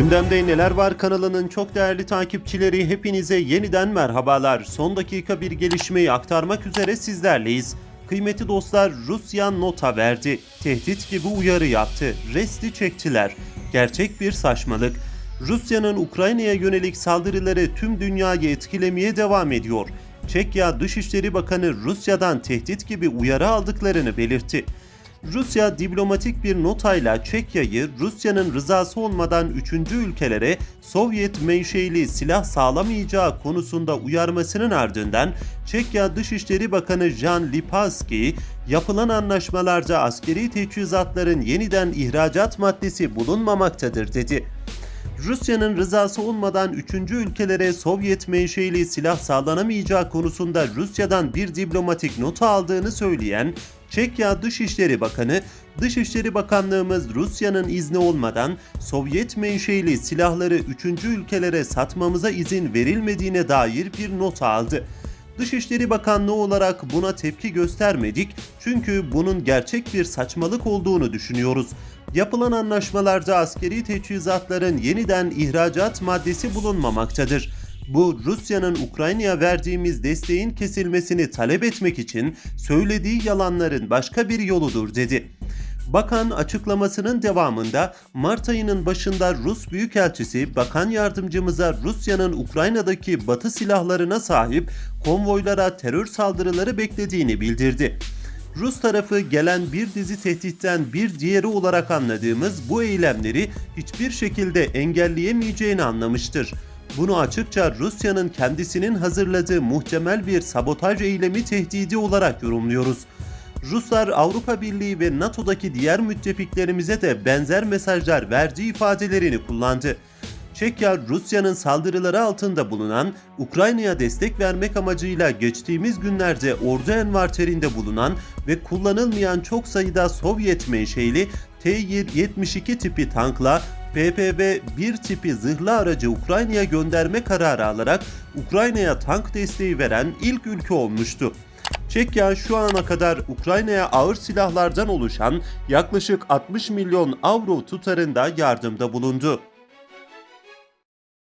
Gündemde Neler Var kanalının çok değerli takipçileri hepinize yeniden merhabalar. Son dakika bir gelişmeyi aktarmak üzere sizlerleyiz. Kıymetli dostlar Rusya nota verdi. Tehdit gibi uyarı yaptı. Resti çektiler. Gerçek bir saçmalık. Rusya'nın Ukrayna'ya yönelik saldırıları tüm dünyayı etkilemeye devam ediyor. Çekya Dışişleri Bakanı Rusya'dan tehdit gibi uyarı aldıklarını belirtti. Rusya diplomatik bir notayla Çekya'yı Rusya'nın rızası olmadan üçüncü ülkelere Sovyet menşeili silah sağlamayacağı konusunda uyarmasının ardından Çekya Dışişleri Bakanı Jan Lipavsky, yapılan anlaşmalarda askeri teçhizatların yeniden ihracat maddesi bulunmamaktadır dedi. Rusya'nın rızası olmadan üçüncü ülkelere Sovyet menşeili silah sağlanamayacağı konusunda Rusya'dan bir diplomatik nota aldığını söyleyen Çekya Dışişleri Bakanı, Dışişleri Bakanlığımız Rusya'nın izni olmadan Sovyet menşeili silahları üçüncü ülkelere satmamıza izin verilmediğine dair bir nota aldı. Dışişleri Bakanlığı olarak buna tepki göstermedik çünkü bunun gerçek bir saçmalık olduğunu düşünüyoruz. Yapılan anlaşmalarda askeri teçhizatların yeniden ihracat maddesi bulunmamaktadır. Bu Rusya'nın Ukrayna'ya verdiğimiz desteğin kesilmesini talep etmek için söylediği yalanların başka bir yoludur dedi. Bakan açıklamasının devamında Mart ayının başında Rus Büyükelçisi Bakan Yardımcımıza Rusya'nın Ukrayna'daki batı silahlarına sahip konvoylara terör saldırıları beklediğini bildirdi. Rus tarafı gelen bir dizi tehditten bir diğeri olarak anladığımız bu eylemleri hiçbir şekilde engelleyemeyeceğini anlamıştır. Bunu açıkça Rusya'nın kendisinin hazırladığı muhtemel bir sabotaj eylemi tehdidi olarak yorumluyoruz. Ruslar Avrupa Birliği ve NATO'daki diğer müttefiklerimize de benzer mesajlar verdiği ifadelerini kullandı. Çekya, Rusya'nın saldırıları altında bulunan, Ukrayna'ya destek vermek amacıyla geçtiğimiz günlerde ordu envarterinde bulunan ve kullanılmayan çok sayıda Sovyet menşeili T-72 tipi tankla PPV-1 tipi zırhlı aracı Ukrayna'ya gönderme kararı alarak Ukrayna'ya tank desteği veren ilk ülke olmuştu. Çekya şu ana kadar Ukrayna'ya ağır silahlardan oluşan yaklaşık 60 milyon avro tutarında yardımda bulundu.